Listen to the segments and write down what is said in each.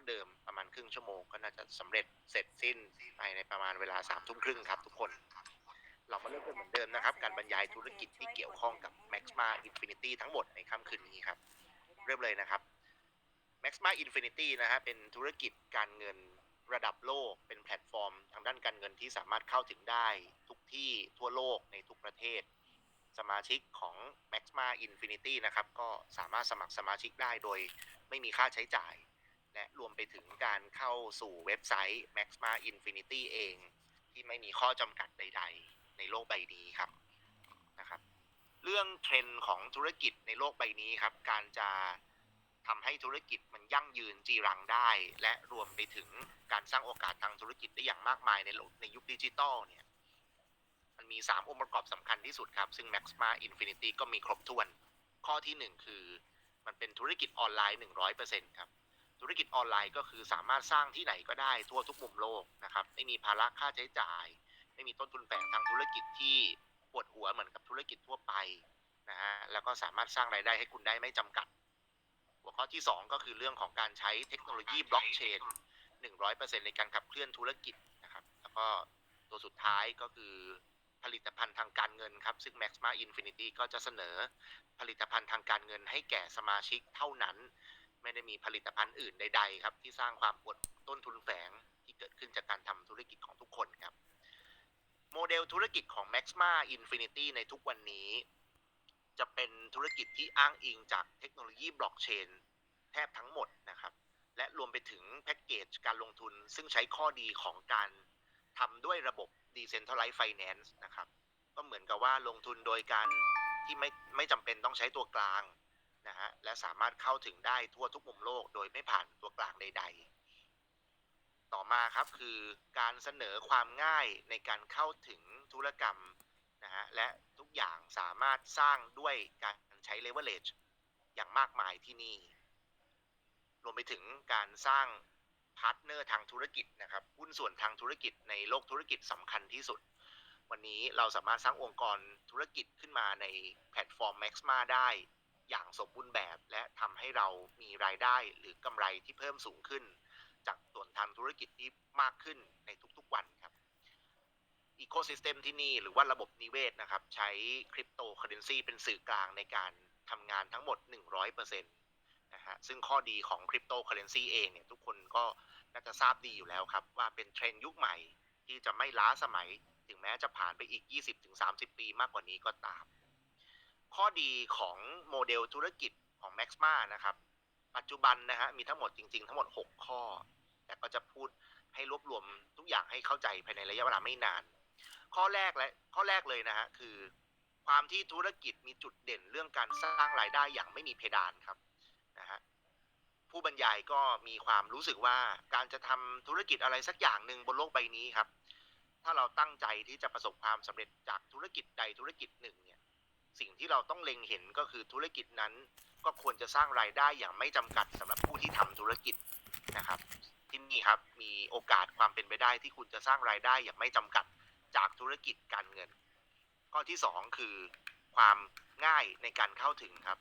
าเดิมประมาณครึ่งชั่วโมงก็น่าจะสำเร็จเสร็จสิ้นภายในประมาณเวลาสามทุ่มครึ่งครับทุกคน เรามาเริ่มกันเหมือนเดิมนะครับ การบรรยายธุรกิจที่เกี่ยวข้องกับ Maxma Infinity ทั้งหมดในค่ำคืนนี้ครับ เริ่มเลยนะครับ Maxma Infinity นะฮะเป็นธุรกิจการเงินระดับโลก เป็นแพลตฟอร์ม ทางด้านการเงินที่สามารถเข้าถึงได้ทุกที่ทั่วโลกในทุกประเทศ สมาชิกของ Maxma Infinity นะครับก็สามารถสมัครสมาชิกได้โดยไม่มีค่าใช้จ่ายะรวมไปถึงการเข้าสู่เว็บไซต์ Maxma Infinity เอง ที่ไม่มีข้อจำกัดใด ๆ ในโลกใบนี้ครับนะครับ เรื่องเทรนด์ของธุรกิจในโลกใบนี้ครับ การจะทำให้ธุรกิจมันยั่งยืนจีรังได้ และรวมไปถึงการสร้างโอกาสทางธุรกิจได้อย่างมากมายในในยุคดิจิตอลเนี่ยมันมี 3 องค์ประกอบสำคัญที่สุดครับ ซึ่ง Maxma Infinity ก็มีครบถ้วน ข้อทีหนึ่1 คือ มันเป็นธุรกิจออนไลน์ 100%ครับ ธุรกิจออนไลน์ก็คือสามารถสร้างที่ไหนก็ได้ทั่วทุกมุมโลกนะครับ ไม่มีภาระค่าใช้จ่าย ไม่มีต้นทุนแฝงทางธุรกิจที่ปวดหัวเหมือนกับธุรกิจทั่วไปนะฮะแล้วก็สามารถสร้างรายได้ให้คุณได้ไม่จำกัด หัวข้อที่ 2 ก็คือเรื่องของการใช้เทคโนโลยีบล็อกเชน100%ในการขับเคลื่อนธุรกิจนะครับ แล้วก็ตัวสุดท้ายก็คือผลิตภัณฑ์ทางการเงินครับ ซึ่ง Maxma Infinity ก็จะเสนอผลิตภัณฑ์ทางการเงินให้แก่สมาชิกเท่านั้น ไม่ได้มีผลิตภัณฑ์อื่นใด ๆ ครับ ที่สร้างความปวดต้นทุนแฝงที่เกิดขึ้นจากการทำธุรกิจของทุกคนครับ โมเดลธุรกิจของ Maxma Infinity ในทุกวันนี้ จะเป็นธุรกิจที่อ้างอิงจากเทคโนโลยีบล็อกเชนแทบทั้งหมดนะครับ และรวมไปถึงแพ็กเกจการลงทุนซึ่งใช้ข้อดีของการทำด้วยระบบ Decentralized Finance นะครับ ก็เหมือนกับว่าลงทุนโดยการที่ไม่ไม่จำเป็นต้องใช้ตัวกลาง นะฮะและสามารถเข้าถึงได้ทั่วทุกมุมโลกโดยไม่ผ่านตัวกลางใด ๆ ต่อมาครับคือการเสนอความง่ายในการเข้าถึงธุรกรรมนะฮะและทุกอย่างสามารถสร้างด้วยการใช้ leverage อย่างมากมายที่นี่ รวมไปถึงการสร้างพาร์ทเนอร์ทางธุรกิจนะครับหุ้นส่วนทางธุรกิจในโลกธุรกิจสำคัญที่สุด วันนี้เราสามารถสร้างองค์กรธุรกิจขึ้นมาในแพลตฟอร์ม Maxma ได้ อย่างสมบูรณ์แบบ และทำให้เรามีรายได้หรือกำไรที่เพิ่มสูงขึ้น จากส่วนทางธุรกิจที่มากขึ้นในทุกๆวันครับอีโค y ิสเต็มที่นี่หรือว่าระบบนิเวศนะครับ ใช้คริปโตเคอเรนซีเป็นสื่อกลางในการทำงานทั้งหมด 100%นะฮะซึ่งข้อดีของคริปโตเคอเรนซีเองเนี่ยทุกคนก็น่าจะทราบดีอยู่แล้วครับ ว่าเป็นเทรนด์ยุคใหม่ที่จะไม่ล้าสมัย ถึงแม้จะผ่านไปอีก 20-30 ปีมากกว่านี้ก็ตาม ข้อดีของโมเดลธุรกิจของ Maxma นะครับ ปัจจุบันนะฮะมีทั้งหมดจริง ๆ ทั้งหมด 6 ข้อ แต่ก็จะพูดให้รวบรวมทุกอย่างให้เข้าใจภายในระยะเวลาไม่นาน ข้อแรกและข้อแรกเลยนะฮะคือ ความที่ธุรกิจมีจุดเด่นเรื่องการสร้างรายได้อย่างไม่มีเพดานครับนะฮะผู้บรรยายก็มีความรู้สึกว่าการจะทำธุรกิจอะไรสักอย่างหนึ่งบนโลกใบนี้ครับ ถ้าเราตั้งใจที่จะประสบความสำเร็จจากธุรกิจใดธุรกิจหนึ่ง สิ่งที่เราต้องเล็งเห็นก็คือธุรกิจนั้น ก็ควรจะสร้างรายได้อย่างไม่จำกัดสำหรับผู้ที่ทำธุรกิจนะครับ ที่นี่ครับมีโอกาสความเป็นไปได้ที่คุณจะสร้างรายได้อย่างไม่จำกัดจากธุรกิจการเงิน ข้อที่ 2 คือความง่ายในการเข้าถึงครับ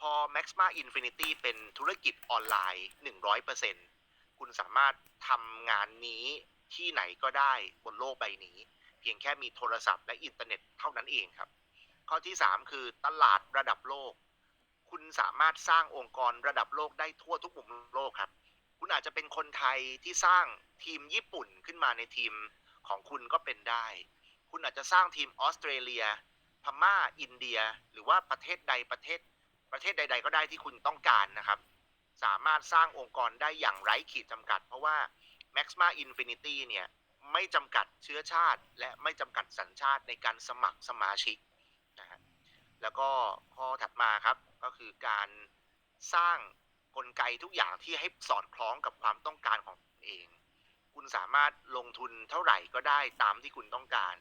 พอ Maxma Infinity เป็นธุรกิจออนไลน์ 100%คุณสามารถทำงานนี้ที่ไหนก็ได้บนโลกใบนี้ เพียงแค่มีโทรศัพท์และอินเทอร์เน็ตเท่านั้นเองครับ ข้อที่ 3 คือตลาดระดับโลก คุณสามารถสร้างองค์กรระดับโลกได้ทั่วทุกมุมโลกครับ คุณอาจจะเป็นคนไทยที่สร้างทีมญี่ปุ่นขึ้นมาในทีมของคุณก็เป็นได้ คุณอาจจะสร้างทีมออสเตรเลีย พม่า อินเดีย หรือว่าประเทศใดประเทศ ประเทศใด ๆ ก็ได้ที่คุณต้องการนะครับ สามารถสร้างองค์กรได้อย่างไร้ขีดจำกัด เพราะว่า Maxma Infinity เนี่ยไม่จำกัดเชื้อชาติ และไม่จำกัดสัญชาติในการสมัครสมาชิก แล้วก็ข้อถัดมาครับก็คือการสร้างกลไกทุกอย่างที่ให้สอดคล้องกับความต้องการของคุณเอง คุณสามารถลงทุนเท่าไหร่ก็ได้ตามที่คุณต้องการ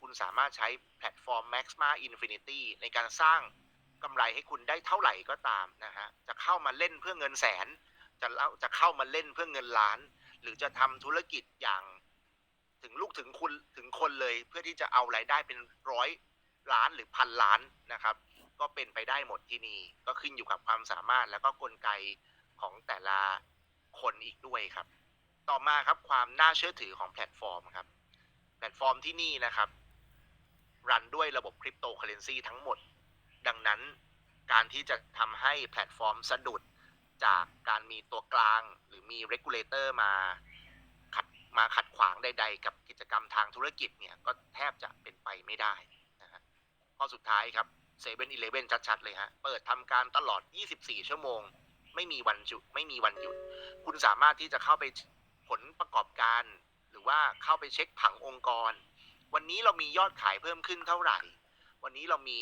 คุณสามารถใช้แพลตฟอร์ม Maxma Infinity ในการสร้างกำไรให้คุณได้เท่าไหร่ก็ตามนะฮะ จะเข้ามาเล่นเพื่อเงินแสน จะเล่าจะเข้ามาเล่นเพื่อเงินล้าน หรือจะทำธุรกิจอย่างถึงลูกถึงคุณถึงคนเลยเพื่อที่จะเอารายได้เป็นร้อย ล้านหรือพันล้านนะครับ ก็เป็นไปได้หมดที่นี่ก็ขึ้นอยู่กับความสามารถแล้วก็กลไกของแต่ละคนอีกด้วยครับ ต่อมาครับความน่าเชื่อถือของแพลตฟอร์มครับ แพลตฟอร์มที่นี่นะครับ รันด้วยระบบคริปโตเคอเรนซีทั้งหมด ดังนั้นการที่จะทำให้แพลตฟอร์มสะดุดจากการมีตัวกลาง หรือมี regulator มาขัดมาขัดขวางใด ๆ กับกิจกรรมทางธุรกิจเนี่ยก็แทบจะเป็นไปไม่ได้ ข้อสุดท้ายครับเซเว่นอีเลเว่นชัดๆเลยฮะ เปิดทำการตลอด 24 ชั่วโมง ไม่มีวันหยุด ไม่มีวันหยุด คุณสามารถที่จะเข้าไปผลประกอบการ หรือว่าเข้าไปเช็คผังองค์กร วันนี้เรามียอดขายเพิ่มขึ้นเท่าไหร่ วันนี้เรามี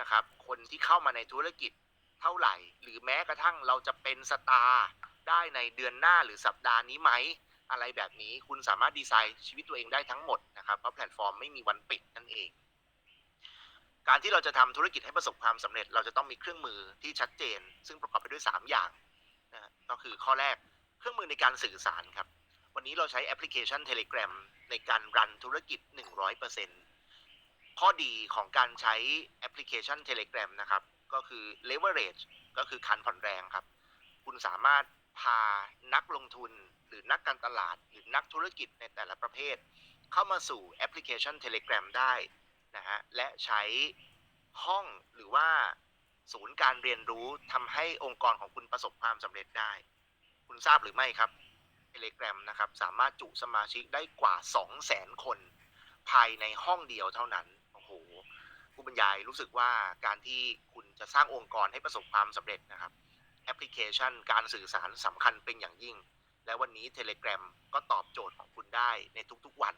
นะครับ คนที่เข้ามาในธุรกิจเท่าไหร่ หรือแม้กระทั่งเราจะเป็นสตาร์ได้ในเดือนหน้าหรือสัปดาห์นี้ไหม อะไรแบบนี้คุณสามารถดีไซน์ชีวิตตัวเองได้ทั้งหมดนะครับ เพราะแพลตฟอร์มไม่มีวันปิดนั่นเอง การที่เราจะทำธุรกิจให้ประสบความสำเร็จ เราจะต้องมีเครื่องมือที่ชัดเจน ซึ่งประกอบไปด้วย 3 อย่างนะฮะก็คือข้อแรกเครื่องมือในการสื่อสารครับ วันนี้เราใช้แอปพลิเคชัน Telegram ในการรันธุรกิจ 100%ข้อดีของการใช้แอปพลิเคชัน Telegram นะครับ ก็คือ leverage ก็คือคันผ่อนแรงครับ คุณสามารถพานักลงทุน หรือนักการตลาด หรือนักธุรกิจในแต่ละประเภท เข้ามาสู่แอปพลิเคชัน Telegram ได้ นะฮะและใช้ห้องหรือว่าศูนย์การเรียนรู้ทำให้องค์กรของคุณประสบความสำเร็จได้ คุณทราบหรือไม่ครับ Telegram นะครับสามารถจุสมาชิกได้กว่า 200,000 คน ภายในห้องเดียวเท่านั้นโอ้โหผู้บรรยายรู้สึกว่าการที่คุณจะสร้างองค์กรให้ประสบความสำเร็จนะครับแอปพลิเคชันการสื่อสารสำคัญเป็นอย่างยิ่ง และวันนี้ Telegram ก็ตอบโจทย์ของคุณได้ในทุกๆวัน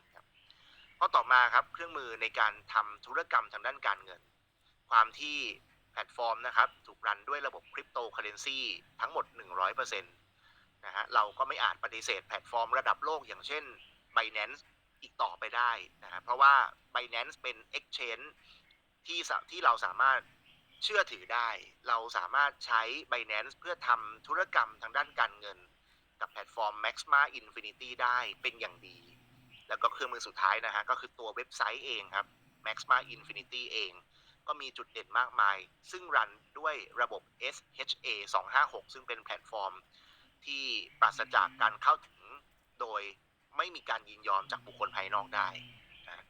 ข้อต่อมาครับเครื่องมือในการทำธุรกรรมทางด้านการเงิน ความที่แพลตฟอร์มนะครับถูกรันด้วยระบบคริปโตเคอเรนซีทั้งหมด 100%นะฮะเราก็ไม่อาจปฏิเสธแพลตฟอร์มระดับโลกอย่างเช่น Binance อีกต่อไปได้นะฮะเพราะว่า Binance เป็น Exchange ที่ที่เราสามารถเชื่อถือได้ เราสามารถใช้ Binance เพื่อทำธุรกรรมทางด้านการเงิน กับแพลตฟอร์ม Maxma Infinity ได้เป็นอย่างดี แล้วก็เครื่องมือสุดท้ายนะฮะก็คือตัวเว็บไซต์เองครับ Maxma Infinity เอง ก็มีจุดเด่นมากมาย ซึ่งรันด้วยระบบ SHA 256 ซึ่งเป็นแพลตฟอร์ม ที่ปราศจากการเข้าถึงโดยไม่มีการยินยอมจากบุคคลภายนอกได้นะ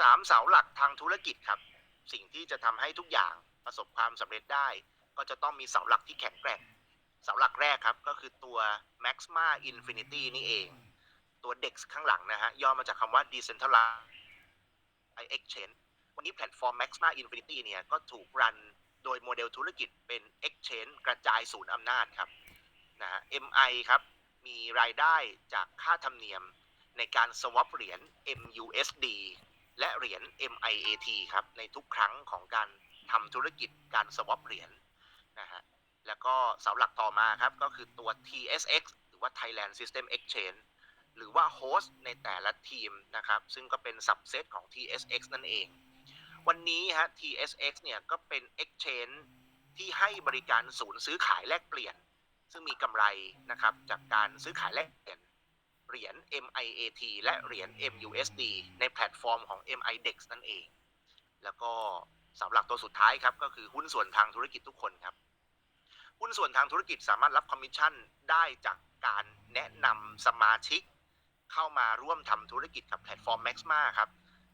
สามเสาหลักทางธุรกิจครับ สิ่งที่จะทำให้ทุกอย่างประสบความสำเร็จได้ ก็จะต้องมีเสาหลักที่แข็งแกร่ง เสาหลักแรกครับ ก็คือตัว Maxma Infinity นี่เอง ตัว DEX ข้างหลังนะฮะ ย่อมาจากคำว่า Decentralized Exchange วันนี้แพลตฟอร์ม Maxma Infinity เนี่ย ก็ถูกรันโดยโมเดลธุรกิจเป็น Exchange กระจายศูนย์อำนาจครับนะฮะ MI ครับ มีรายได้จากค่าธรรมเนียมในการ swap เหรียญ MUSD และเหรียญ MIAT ครับ ในทุกครั้งของการทำธุรกิจการ swap เหรียญนะฮะแล้วก็เสาหลักต่อมาครับ ก็คือตัว TSX หรือว่า Thailand System Exchange หรือว่าโฮสต์ในแต่ละทีมนะครับ ซึ่งก็เป็น subset ของ TSX นั่นเอง วันนี้ฮะ TSX เนี่ยก็เป็น exchange ที่ให้บริการศูนย์ซื้อขายแลกเปลี่ยน ซึ่งมีกำไรนะครับจากการซื้อขายแลกเปลี่ยนเหรียญ MIAT และเหรียญ MUSD ในแพลตฟอร์มของ MIDEX นั่นเอง แล้วก็สาหลักตัวสุดท้ายครับก็คือหุ้นส่วนทางธุรกิจทุกคนครับ หุ้นส่วนทางธุรกิจสามารถรับคอมมิชชั่นได้จากการแนะนำสมาชิก เข้ามาร่วมทำธุรกิจกับแพลตฟอร์ม Maxma ครับ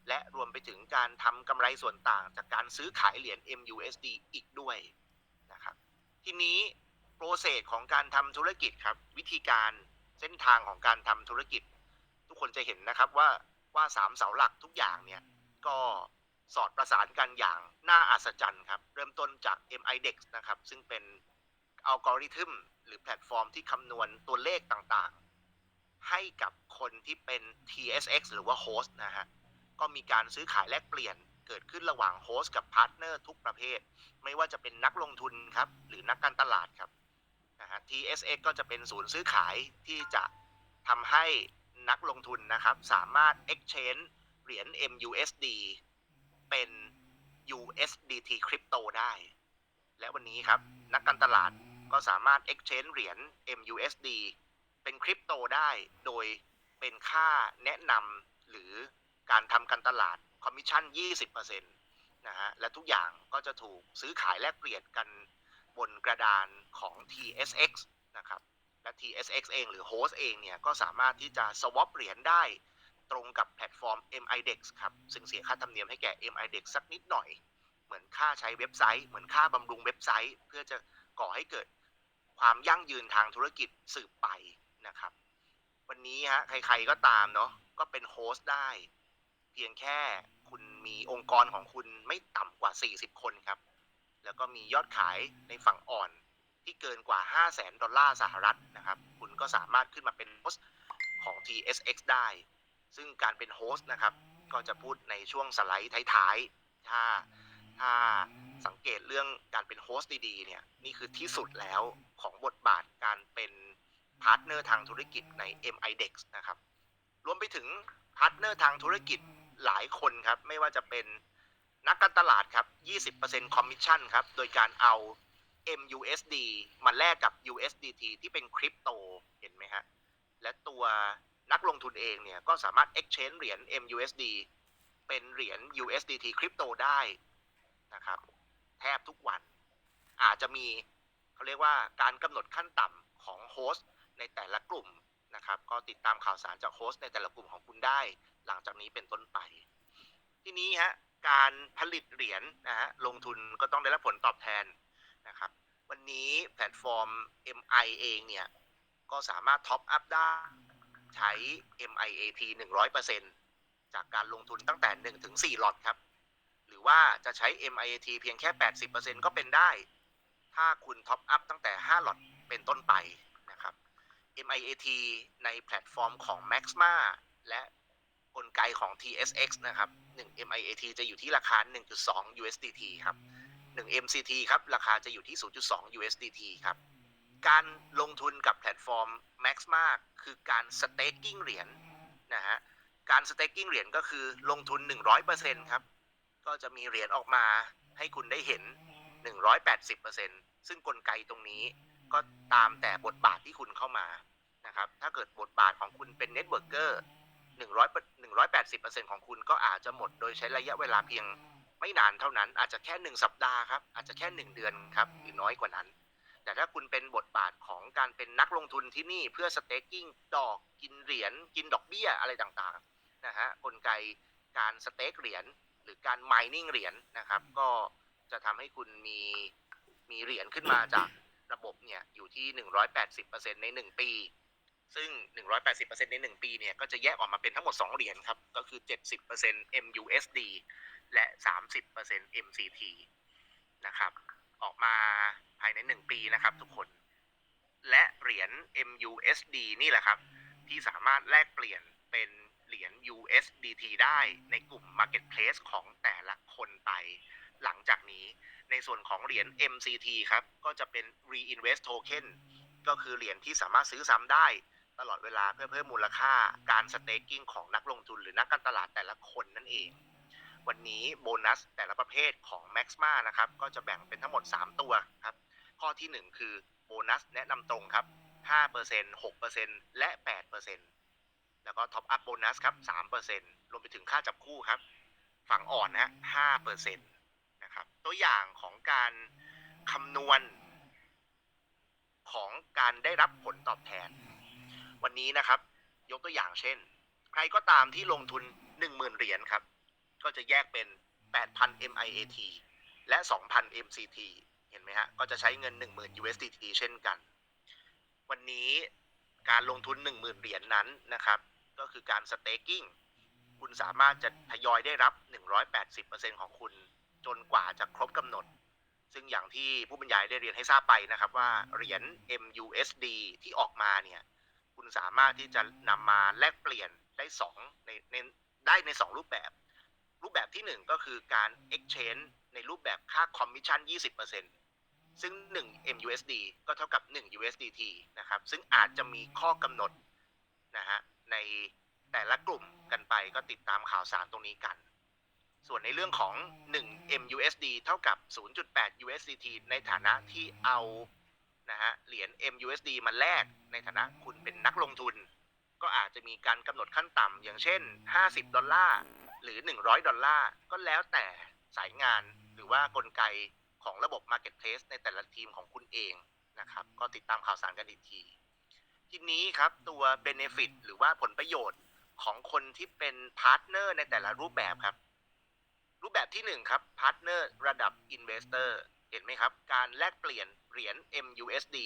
และรวมไปถึงการทำกำไรส่วนต่างจากการซื้อขายเหรียญ MUSD อีกด้วยนะครับ ทีนี้โปรเซสของการทำธุรกิจครับ วิธีการเส้นทางของการทำธุรกิจ ทุกคนจะเห็นนะครับว่าว่าสามเสาหลักทุกอย่างเนี่ยก็สอดประสานกันอย่างน่าอัศจรรย์ครับ เริ่มต้นจาก MIDEX นะครับ ซึ่งเป็นอัลกอริทึมหรือแพลตฟอร์มที่คำนวณตัวเลขต่าง ให้กับคนที่เป็น TSX หรือว่าโฮสต์นะฮะ ก็มีการซื้อขายแลกเปลี่ยนเกิดขึ้นระหว่างโฮสต์กับพาร์ทเนอร์ทุกประเภท ไม่ว่าจะเป็นนักลงทุนครับ หรือนักการตลาดครับนะฮะ TSX ก็จะเป็นศูนย์ซื้อขายที่จะทำให้นักลงทุนนะครับ สามารถ exchange เหรียญ MUSD เป็น USDT คริปโตได้ และวันนี้ครับ นักการตลาดก็สามารถ exchange เหรียญ MUSD เป็นคริปโตได้โดยเป็นค่าแนะนำหรือการทำการตลาดคอมมิชชั่น 20%นะฮะและทุกอย่างก็จะถูกซื้อขายแลกเปลี่ยนกันบนกระดานของ TSX นะครับและ TSX เองหรือ Host เองเนี่ยก็สามารถที่จะ swap เหรียญได้ตรงกับแพลตฟอร์ม MIDEX ครับซึ่งเสียค่าธรรมเนียมให้แก่ MIDEX สักนิดหน่อย เหมือนค่าใช้เว็บไซต์ เหมือนค่าบำรุงเว็บไซต์ เพื่อจะก่อให้เกิดความยั่งยืนทางธุรกิจสืบไป นะครับ วันนี้ฮะใครๆก็ตามเนาะก็เป็นโฮสต์ได้ เพียงแค่คุณมีองค์กรของคุณไม่ต่ำกว่า 40 คนครับ แล้วก็มียอดขายในฝั่งอ่อนที่เกินกว่า 5 0 0แสนดอลลาร์สหรัฐนะครับ คุณก็สามารถขึ้นมาเป็นโฮสต์ของ TSX ได้ ซึ่งการเป็นโฮสต์นะครับ ก็จะพูดในช่วงสไลด์ท้ายๆ ถ้าถ้าสังเกตเรื่องการเป็นโฮสต์ดีๆ เนี่ย นี่คือที่สุดแล้วของบทบาทการเป็น พาร์ทเนอร์ทางธุรกิจใน MIDEX นะครับ รวมไปถึงพาร์ทเนอร์ทางธุรกิจหลายคนครับ ไม่ว่าจะเป็นนักการตลาดครับ 20%คอมมิชชั่นครับ โดยการเอา MUSD มาแลกกับ USDT ที่เป็นคริปโต เห็นไหมฮะ และตัวนักลงทุนเองเนี่ย ก็สามารถ exchange เหรียญ MUSD เป็นเหรียญ USDT คริปโตได้นะครับ แทบทุกวัน อาจจะมีเขาเรียกว่าการกำหนดขั้นต่ำของโฮสต์ ในแต่ละกลุ่มนะครับ ก็ติดตามข่าวสารจากโฮสต์ในแต่ละกลุ่มของคุณได้ หลังจากนี้เป็นต้นไป ทีนี้ฮะการผลิตเหรียญนะฮะลงทุนก็ต้องได้รับผลตอบแทนนะครับ วันนี้แพลตฟอร์ม MI เองเนี่ย ก็สามารถท็อปอัพได้ใช้ MIAT 100%จากการลงทุนตั้งแต่ 1 ถึง 4 หลอดครับ หรือว่าจะใช้ MIAT เพียงแค่ 80%ก็เป็นได้ ถ้าคุณท็อปอัพตั้งแต่ 5 หลอดเป็นต้นไป MIAT ในแพลตฟอร์มของ Maxma และกลไกของ TSX นะครับ 1 MIAT จะอยู่ที่ราคา 1.2 USDT ครับ 1 MCT ครับ ราคาจะอยู่ที่ 0.2 USDT ครับ การลงทุนกับแพลตฟอร์ม Maxma คือการ staking เหรียญนะฮะ การ staking เหรียญก็คือลงทุน 100%ครับ ก็จะมีเหรียญออกมาให้คุณได้เห็น 180%ซึ่งกลไกตรงนี้ ก็ตามแต่บทบาทที่คุณเข้ามานะครับ ถ้าเกิดบทบาทของคุณเป็นเน็ตเวิร์กเกอร์100 180%ของคุณก็อาจจะหมดโดยใช้ระยะเวลาเพียงไม่นานเท่านั้น อาจจะแค่1สัปดาห์ครับ อาจจะแค่1เดือนครับหรือน้อยกว่านั้น แต่ถ้าคุณเป็นบทบาทของการเป็นนักลงทุนที่นี่เพื่อสเต็กกิ้งดอกกินเหรียญกินดอกเบี้ยอะไรต่างๆนะฮะกลไกการสเต็กเหรียญหรือการ mining เหรียญนะครับ ก็จะทำให้คุณมีมีเหรียญขึ้นมาจาก ระบบเนี่ยอยู่ที่ 180%ใน 1 ปี ซึ่ง 180%ใน 1 ปีเนี่ยก็จะแยกออกมาเป็นทั้งหมด 2 เหรียญครับ ก็คือ 70% MUSD และ 30% MCT นะครับ ออกมาภายใน 1 ปีนะครับทุกคน และเหรียญ MUSD นี่แหละครับ ที่สามารถแลกเปลี่ยนเป็นเหรียญ USDT ได้ในกลุ่ม Marketplace ของแต่ละคนไปหลังจากนี้ ในส่วนของเหรียญ MCT ครับ ก็จะเป็น Reinvest Token ก็คือเหรียญที่สามารถซื้อซ้ำได้ตลอดเวลาเพื่อเพิ่มมูลค่าการสเต็กกิ้งของนักลงทุนหรือนักการตลาดแต่ละคนนั่นเอง วันนี้โบนัสแต่ละประเภทของ Maxma นะครับ ก็จะแบ่งเป็นทั้งหมด 3 ตัวครับ ข้อที่ 1 คือโบนัสแนะนำตรงครับ 5% 6%และ 8%แล้วก็ท็อปอัพโบนัสครับ 3%รวมไปถึงค่าจับคู่ครับ ฝั่งอ่อนนะ5% นะครับ ตัวอย่างของการคำนวณของการได้รับผลตอบแทน วันนี้นะครับ ยกตัวอย่างเช่น ใครก็ตามที่ลงทุน 10,000 เหรียญครับ ก็จะแยกเป็น 8,000 MIAT และ 2,000 MCT เห็นไหมฮะ ก็จะใช้เงิน 10,000 USDT เช่นกัน วันนี้การลงทุน 10,000 เหรียญนนั้นนะครับ ก็คือการ staking คุณสามารถจะทยอยได้รับ 180%ของคุณ จนกว่าจะครบกำหนด ซึ่งอย่างที่ผู้บรรยายได้เรียนให้ทราบไปนะครับว่าเหรียญ MUSD ที่ออกมาเนี่ยคุณสามารถที่จะนำมาแลกเปลี่ยนได้สองในในได้ในสองรูปแบบ รูปแบบที่หนึ่งก็คือการ exchange ในรูปแบบค่า commission 20%ซึ่ง 1 MUSD ก็เท่ากับ 1 USDT นะครับ ซึ่งอาจจะมีข้อกำหนดนะฮะในแต่ละกลุ่มกันไปก็ติดตามข่าวสารตรงนี้กัน ส่วนในเรื่องของ 1 MUSD เท่ากับ 0.8 USDT ในฐานะที่เอานะฮะเหรียญ MUSD มาแลกในฐานะคุณเป็นนักลงทุน ก็อาจจะมีการกำหนดขั้นต่ำอย่างเช่น 50 ดอลลาร์ หรือ 100 ดอลลาร์ ก็แล้วแต่สายงานหรือว่ากลไกของระบบ Marketplace ในแต่ละทีมของคุณเองนะครับ ก็ติดตามข่าวสารกันอีกที ทีนี้ครับตัว Benefit หรือว่าผลประโยชน์ของคนที่เป็นพาร์ทเนอร์ในแต่ละรูปแบบครับ รูปแบบที่หนึ่งครับพาร์ทเนอร์ระดับ Investor เห็นไหมครับ การแลกเปลี่ยนเหรียญ MUSD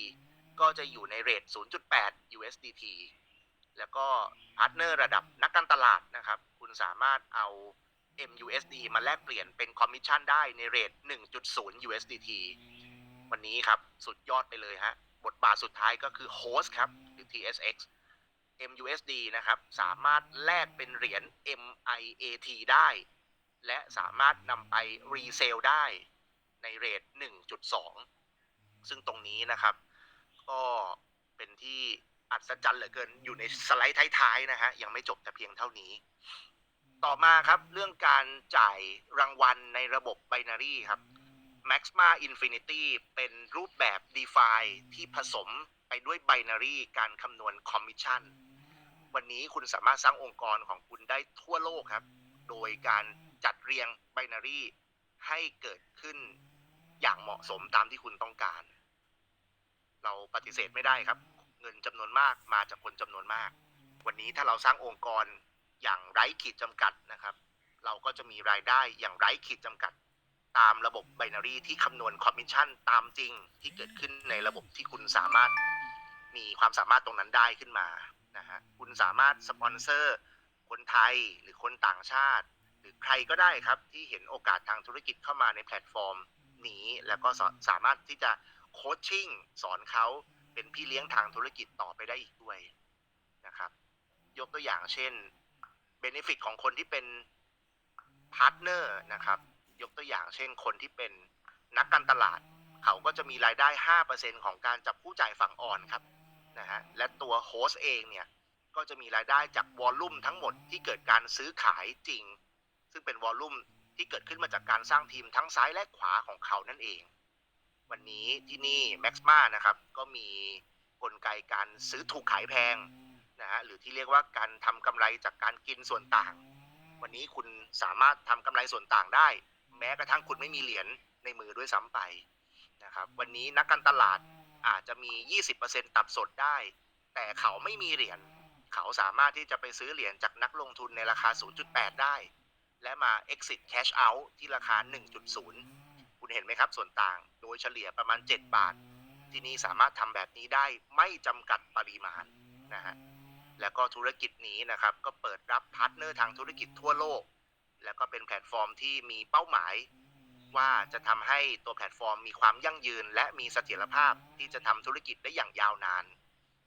ก็จะอยู่ในเรท 0.8 USDT แล้วก็พาร์ทเนอร์ระดับนักการตลาดนะครับ คุณสามารถเอา MUSD มาแลกเปลี่ยนเป็นคอมมิชชั่นได้ในเรท 1.0 USDT วันนี้ครับ สุดยอดไปเลยฮะ บทบาทสุดท้ายก็คือ Host ครับหรือ TSX MUSD นะครับ สามารถแลกเป็นเหรียญ MIAT ได้ และสามารถนำไปรีเซลได้ในเรท 1.2 ซึ่งตรงนี้นะครับ ก็เป็นที่อัศจรรย์เหลือเกินอยู่ในสไลด์ท้ายๆนะฮะยังไม่จบแต่เพียงเท่านี้ ต่อมาครับเรื่องการจ่ายรางวัลในระบบ Binary ครับ Maxima Infinity เป็นรูปแบบ DeFi ที่ผสมไปด้วย Binary การคำนวณคอมมิชชั่น วันนี้คุณสามารถสร้างองค์กรของคุณได้ทั่วโลกครับ โดยการ จัดเรียง Binary ให้เกิดขึ้นอย่างเหมาะสมตามที่คุณต้องการ เราปฏิเสธไม่ได้ครับ เงินจำนวนมากมาจากคนจำนวนมาก วันนี้ถ้าเราสร้างองค์กรอย่างไร้ขีดจำกัดนะครับ เราก็จะมีรายได้อย่างไร้ขีดจำกัดตามระบบ Binary ที่คำนวณคอมมิชชั่นตามจริงที่เกิดขึ้นในระบบที่คุณสามารถมีความสามารถตรงนั้นได้ขึ้นมานะฮะคุณสามารถสปอนเซอร์คนไทยหรือคนต่างชาติ รือใครก็ได้ครับที่เห็นโอกาสทางธุรกิจเข้ามาในแพลตฟอร์มนี้ แล้วก็สาสามารถที่จะโคชชิ่งสอนเขาเป็นพี่เลี้ยงทางธุรกิจต่อไปได้อีกด้วยนะครับ ยกตัวอย่างเช่น Benefit ของคนที่เป็นพาร์ทเนอร์นะครับ ยกตัวอย่างเช่นคนที่เป็นนักการตลาด เขาก็จะมีรายได้ 5%ของการจับผู้จ่ายฝั่งอ่อนครับนะฮะและตัวโฮสต์เองเนี่ยก็จะมีรายได้จากวอลลุ่มทั้งหมดที่เกิดการซื้อขายจริง ซึ่งเป็นวอลลุ่มที่เกิดขึ้นมาจากการสร้างทีมทั้งซ้ายและขวาของเขานั่นเอง วันนี้ที่นี่ Maxma นะครับก็มีกลไกการซื้อถูกขายแพงนะฮะหรือที่เรียกว่าการทำกำไรจากการกินส่วนต่าง วันนี้คุณสามารถทำกำไรส่วนต่างได้ แม้กระทั่งคุณไม่มีเหรียญในมือด้วยซ้ำไปนะครับวันนี้นักการตลาดอาจจะมี 20%ตัดสดได้ แต่เขาไม่มีเหรียญเขาสามารถที่จะไปซื้อเหรียญจากนักลงทุนในราคา 0.8 ได้ และมา exit cash out ที่ราคา 1.0 คุณเห็นไหมครับส่วนต่าง โดยเฉลี่ยประมาณ 7 บาท ที่นี่สามารถทำแบบนี้ได้ไม่จำกัดปริมาณนะฮะ แล้วก็ธุรกิจนี้นะครับ ก็เปิดรับพาร์ทเนอร์ทางธุรกิจทั่วโลก แล้วก็เป็นแพลตฟอร์มที่มีเป้าหมาย ว่าจะทำให้ตัวแพลตฟอร์มมีความยั่งยืน และมีเสถียรภาพที่จะทำธุรกิจได้อย่างยาวนาน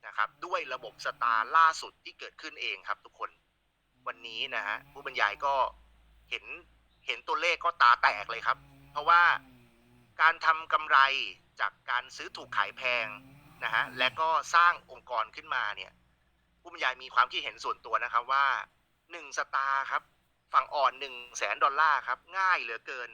นะครับด้วยระบบสตาร์ล่าสุดที่เกิดขึ้นเองครับทุกคน วันนี้นะฮะผู้บรรยายก็ เห็นเห็นตัวเลขก็ตาแตกเลยครับ เพราะว่าการทำกำไรจากการซื้อถูกขายแพงนะฮะและก็สร้างองค์กรขึ้นมาเนี่ยผู้บรรยายมีความคิดเห็นส่วนตัวนะครับว่าหนึ่งสตาร์ครับ ฝั่งอ่อนหนึ่งแสนดอลลาร์ครับ ง่ายเหลือเกิน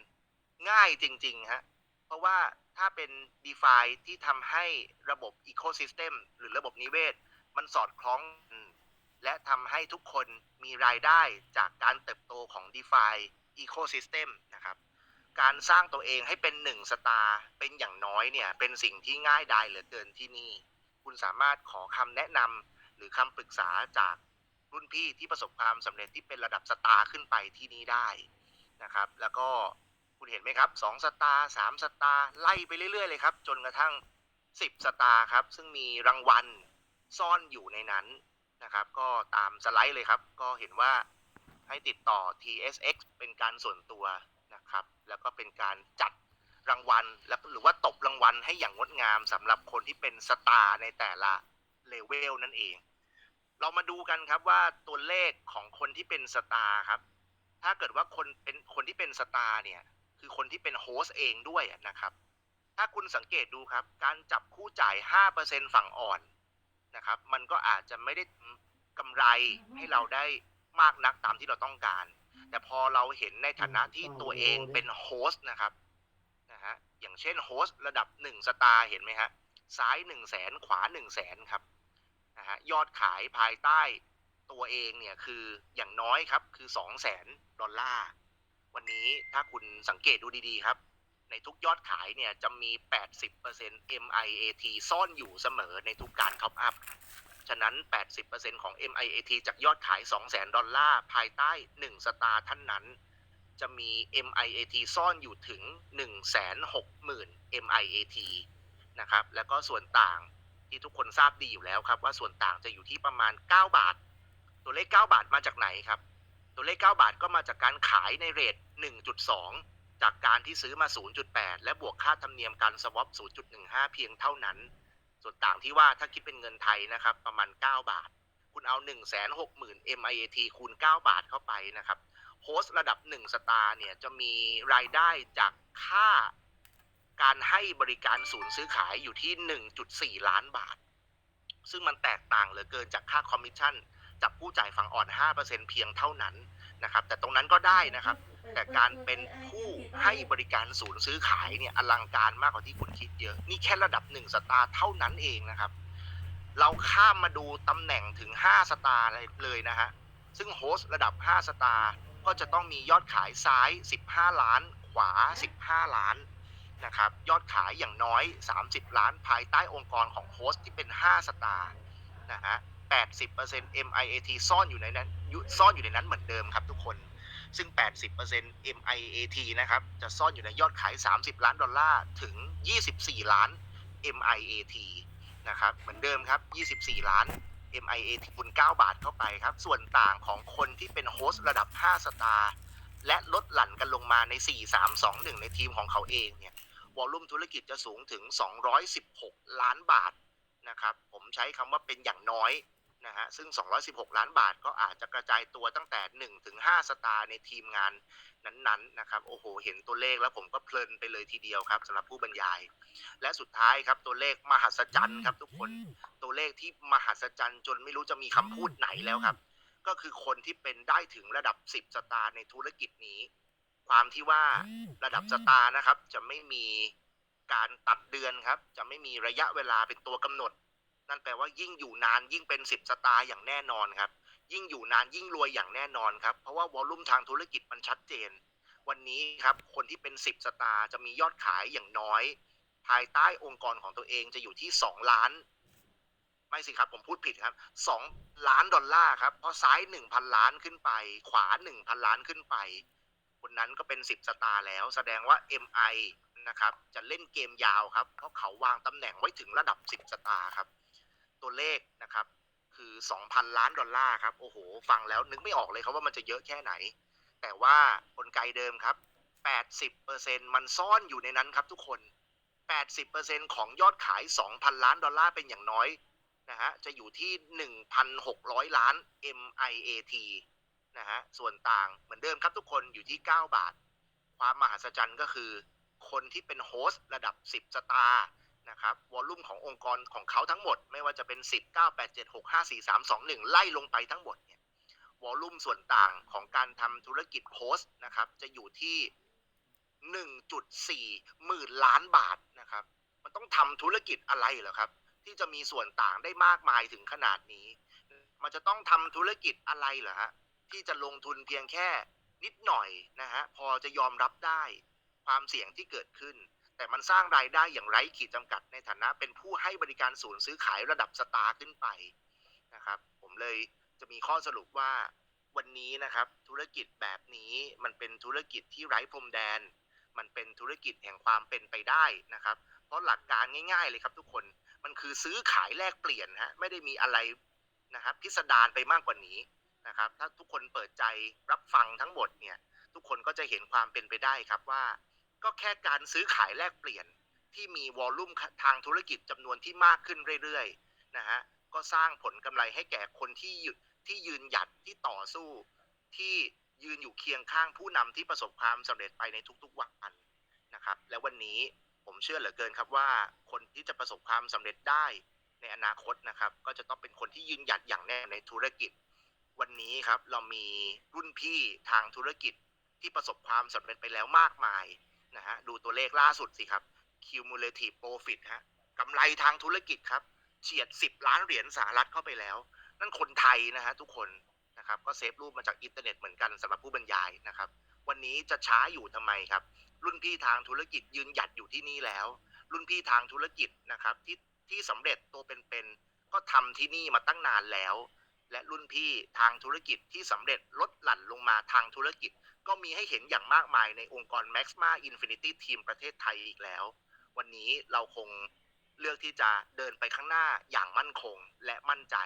ง่ายจริงๆฮะเพราะว่าถ้าเป็น d e f i ที่ทำให้ระบบ Ecosystem หรือระบบนิเวศ มันสอดคล้อง และทำให้ทุกคนมีรายได้จากการเติบโตของ d e f i Ecosystem นะครับการสร้างตัวเองให้เป็นหนึ่งสตาร์เป็นอย่างน้อยเนี่ยเป็นสิ่งที่ง่ายดายเหลือเกินที่นี่ คุณสามารถขอคำแนะนำหรือคำปรึกษาจากรุ่นพี่ที่ประสบความสำเร็จที่เป็นระดับสตาร์ขึ้นไปที่นี่ได้นะครับ แล้วก็คุณเห็นไหมครับ2สตาร์3สตาร์ไล่ไปเรื่อยๆเลยครับ จนกระทั่ง 10 สตาร์ครับ ซึ่งมีรางวัลซ่อนอยู่ในนั้น นะครับ ก็ตามสไลด์เลยครับ ก็เห็นว่าให้ติดต่อ TSX เป็นการส่วนตัวนะครับ แล้วก็เป็นการจัดรางวัลแล้วหรือว่าตบรางวัลให้อย่างงดงามสำหรับคนที่เป็นสตาร์ในแต่ละเลเวลนั่นเอง เรามาดูกันครับว่าตัวเลขของคนที่เป็นสตาร์ครับ ถ้าเกิดว่าคนเป็นคนที่เป็นสตาร์เนี่ย คือคนที่เป็นโฮสเองด้วยนะครับ ถ้าคุณสังเกตดูครับ การจับคู่จ่าย 5%ฝั่งอ่อน นะครับ มันก็อาจจะไม่ได้กำไรให้เราได้มากนักตามที่เราต้องการ แต่พอเราเห็นในฐานะที่ตัวเองเป็นโฮสต์นะครับนะฮะอย่างเช่นโฮสต์ระดับ1สตาร์เห็นไหมฮะซ้าย1 0 0 0 0แสนขวา1 0 0 0 0แสนครับนะฮะยอดขายภายใต้ตัวเองเนี่ยคืออย่างน้อยครับคือ2 0 0แสนดอลลาร์วันนี้ถ้าคุณสังเกตดูดีๆครับ ในทุกยอดขายเนี่ยจะมี 80% MIAT ซ่อนอยู่เสมอในทุกการท็อปอัพ ฉะนั้น 80%ของ MIAT จากยอดขาย 200,000 ดอลลาร์ ภายใต้ 1 สตาร์ท่านนั้น จะมี MIAT ซ่อนอยู่ถึง 160,000 MIAT นะครับ แล้วก็ส่วนต่างที่ทุกคนทราบดีอยู่แล้วครับ ว่าส่วนต่างจะอยู่ที่ประมาณ 9 บาท ตัวเลข 9 บาทมาจากไหนครับ ตัวเลข 9 บาทก็มาจากการขายในเรท1.2 จากการที่ซื้อมา 0.8 และบวกค่าธรรมเนียมการสวอป 0.15 เพียงเท่านั้น ส่วนต่างที่ว่าถ้าคิดเป็นเงินไทยนะครับประมาณ 9 บาท คุณเอา 160,000 MIAT คูณ 9 บาทเข้าไปนะครับโฮสต์ระดับ 1 สตาร์เนี่ยจะมีรายได้จากค่าการให้บริการศูนย์ซื้อขายอยู่ที่ 1.4 ล้านบาท ซึ่งมันแตกต่างเหลือเกินจากค่าคอมมิชชั่นจากผู้จ่ายฝั่งอ่อน 5%เพียงเท่านั้นนะครับ แต่ตรงนั้นก็ได้นะครับ แต่การเป็นผู้ให้บริการศูนย์ซื้อขายเนี่ยอลังการมากกว่าที่คุณคิดเยอะ นี่แค่ระดับ1สตาร์เท่านั้นเองนะครับ เราข้ามมาดูตำแหน่งถึง 5 สตาร์เลยนะฮะ ซึ่งโฮสต์ระดับ 5 สตาร์ก็จะต้องมียอดขายซ้าย 15 ล้าน ขวา 15 ล้านนะครับ ยอดขายอย่างน้อย 30 ล้านภายใต้องค์กรของโฮสต์ที่เป็น 5 สตาร์นะฮะ80% MIAT ซ่อนอยู่ในนั้นซ่อนอยู่ในนั้นเหมือนเดิมครับทุกคน ซึ่ง 80% MIAT นะครับ จะซ่อนอยู่ในยอดขาย 30 ล้านดอลลาร์ ถึง 24 ล้าน MIAT นะครับ เหมือนเดิมครับ 24 ล้าน MIAT คูณ9บาทเข้าไปครับ ส่วนต่างของคนที่เป็นโฮสต์ระดับ 5 สตาร์ และลดหลั่นกันลงมาใน 4 3 2 1 ในทีมของเขาเองเนี่ยวอลลุ่มธุรกิจจะสูงถึง 216 ล้านบาทนะครับ ผมใช้คำว่าเป็นอย่างน้อย นะฮะซึ่ง 216 ล้านบาทก็อาจจะกระจายตัวตั้งแต่ 1 ถึง 5 สตาร์ในทีมงานนั้นๆนะครับโอ้โห เห็นตัวเลขแล้วผมก็เพลินไปเลยทีเดียวครับสำหรับผู้บรรยาย และสุดท้ายครับตัวเลขมหัศจรรย์ครับทุกคนตัวเลขที่มหัศจรรย์จนไม่รู้จะมีคำพูดไหนแล้วครับ ก็คือคนที่เป็นได้ถึงระดับ 10 สตาร์ในธุรกิจนี้ ความที่ว่าระดับสตาร์นะครับจะไม่มีการตัดเดือนครับ จะไม่มีระยะเวลาเป็นตัวกำหนด นั่นแปลว่ายิ่งอยู่นานยิ่งเป็น 10 สตาร์อย่างแน่นอนครับ ยิ่งอยู่นานยิ่งรวยอย่างแน่นอนครับ เพราะว่าวอลลุ่มทางธุรกิจมันชัดเจน วันนี้ครับคนที่เป็น 10 สตาร์จะมียอดขายอย่างน้อย ภายใต้องค์กรของตัวเองจะอยู่ที่ 2 ล้าน ไม่สิครับผมพูดผิดครับ 2 ล้านดอลลาร์ครับ เพราะซ้าย 1,000 ล้านขึ้นไป ขวา 1,000 ล้านขึ้นไปคนนั้นก็เป็น 10 สตาร์แล้ว แสดงว่า MI นะครับจะเล่นเกมยาวครับ เพราะเขาวางตำแหน่งไว้ถึงระดับ 10 สตาร์ครับ ตัวเลขนะครับ คือ 2,000 ล้านดอลลาร์ครับ โอ้โห ฟังแล้วนึกไม่ออกเลยครับว่ามันจะเยอะแค่ไหน แต่ว่ากลไกเดิมครับ 80%มันซ่อนอยู่ในนั้นครับทุกคน 80%ของยอดขาย 2,000 ล้านดอลลาร์เป็นอย่างน้อยนะฮะ จะอยู่ที่ 1,600 ล้าน MIAT นะฮะ ส่วนต่างเหมือนเดิมครับทุกคนอยู่ที่ 9 บาท ความมหัศจรรย์ก็คือ คนที่เป็นโฮสต์ระดับ 10 สตาร์ นะครับวอลลุ่มขององค์กรของเขาทั้งหมด ไม่ว่าจะเป็น 10 9 8 7 6 5 4 3 2 1 ไล่ลงไปทั้งหมดเนี่ยวอลลุ่มส่วนต่างของการทำธุรกิจโฮสต์นะครับจะอยู่ที่ 1.4 หมื่นล้านบาทนะครับ มันต้องทำธุรกิจอะไรเหรอครับ ที่จะมีส่วนต่างได้มากมายถึงขนาดนี้ มันจะต้องทำธุรกิจอะไรเหรอฮะที่จะลงทุนเพียงแค่นิดหน่อยนะฮะพอจะยอมรับได้ความเสี่ยงที่เกิดขึ้น แต่มันสร้างรายได้อย่างไร้ขีดจำกัดในฐานะเป็นผู้ให้บริการศูนย์ซื้อขายระดับสตาร์ขึ้นไปนะครับ ผมเลยจะมีข้อสรุปว่าวันนี้นะครับ ธุรกิจแบบนี้มันเป็นธุรกิจที่ไร้พรมแดน มันเป็นธุรกิจแห่งความเป็นไปได้นะครับ เพราะหลักการง่ายๆเลยครับทุกคนมันคือซื้อขายแลกเปลี่ยนฮะไม่ได้มีอะไรนะครับพิสดารไปมากกว่านี้นะครับ ถ้าทุกคนเปิดใจรับฟังทั้งหมดเนี่ย ทุกคนก็จะเห็นความเป็นไปได้ครับว่า ก็แค่การซื้อขายแลกเปลี่ยนที่มีวอลลุ่มทางธุรกิจจำนวนที่มากขึ้นเรื่อยๆนะฮะก็สร้างผลกำไรให้แก่คนที่ยืนที่ยืนหยัดที่ต่อสู้ ที่ยืนอยู่เคียงข้างผู้นำที่ประสบความสำเร็จไปในทุกๆวันนะครับ และวันนี้ผมเชื่อเหลือเกินครับว่าคนที่จะประสบความสำเร็จได้ในอนาคตนะครับ ก็จะต้องเป็นคนที่ยืนหยัดอย่างแน่ในธุรกิจ วันนี้ครับเรามีรุ่นพี่ทางธุรกิจที่ประสบความสำเร็จไปแล้วมากมาย นะฮะดูตัวเลขล่าสุดสิครับ cumulative profit ฮะกำไรทางธุรกิจครับ เฉียด 10 ล้านเหรียญสหรัฐเข้าไปแล้ว นั่นคนไทยนะฮะทุกคนนะครับก็เซฟรูปมาจากอินเทอร์เน็ตเหมือนกันสำหรับผู้บรรยายนะครับ วันนี้จะช้าอยู่ทำไมครับ รุ่นพี่ทางธุรกิจยืนหยัดอยู่ที่นี่แล้ว รุ่นพี่ทางธุรกิจนะครับที่ที่สำเร็จตัวเป็นๆก็ทำที่นี่มาตั้งนานแล้ว และรุ่นพี่ทางธุรกิจที่สำเร็จลดหลั่นลงมาทางธุรกิจ ก็มีให้เห็นอย่างมากมายในองค์กร Maxma Infinity Team ประเทศไทยอีกแล้ว วันนี้เราคงเลือกที่จะเดินไปข้างหน้าอย่างมั่นคงและมั่นใจ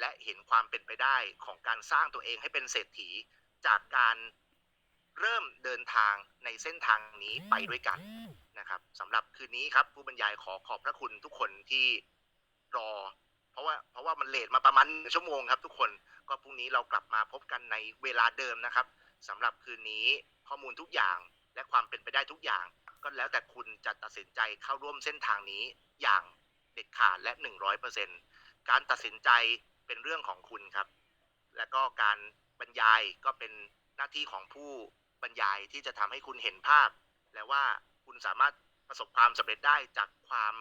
และเห็นความเป็นไปได้ของการสร้างตัวเองให้เป็นเศรษฐีจากการเริ่มเดินทางในเส้นทางนี้ไปด้วยกันนะครับสำหรับคืนนี้ครับ ผู้บรรยายขอขอบพระคุณทุกคนที่รอ เพราะว่าเพราะว่ามันเลทมาประมาณหนึ่งชั่วโมงครับทุกคนก็พรุ่งนี้เรากลับมาพบกันในเวลาเดิมนะครับ สำหรับคืนนี้ข้อมูลทุกอย่างและความเป็นไปได้ทุกอย่าง ก็แล้วแต่คุณจะตัดสินใจเข้าร่วมเส้นทางนี้อย่างเด็ดขาดและ 100%การตัดสินใจเป็นเรื่องของคุณครับ และก็การบรรยายก็เป็นหน้าที่ของผู้บรรยายที่จะทำให้คุณเห็นภาพ และว่าคุณสามารถประสบความสำเร็จได้จากความ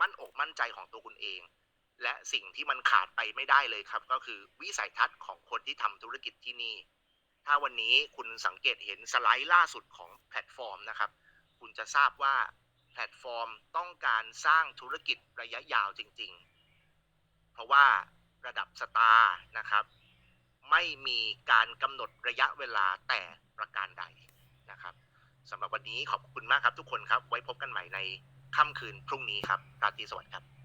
มั่นอกมั่นใจของตัวคุณเอง และสิ่งที่มันขาดไปไม่ได้เลยครับ ก็คือวิสัยทัศน์ของคนที่ทำธุรกิจที่นี่ ถ้าวันนี้คุณสังเกตเห็นสไลด์ล่าสุดของแพลตฟอร์มนะครับ คุณจะทราบว่าแพลตฟอร์มต้องการสร้างธุรกิจระยะยาวจริง ๆ เพราะว่าระดับสตาร์นะครับ ไม่มีการกำหนดระยะเวลาแต่ประการใดนะครับสำหรับวันนี้ขอบคุณมากครับทุกคนครับ ไว้พบกันใหม่ในค่ำคืนพรุ่งนี้ครับราตรีสวัสดิ์ครับ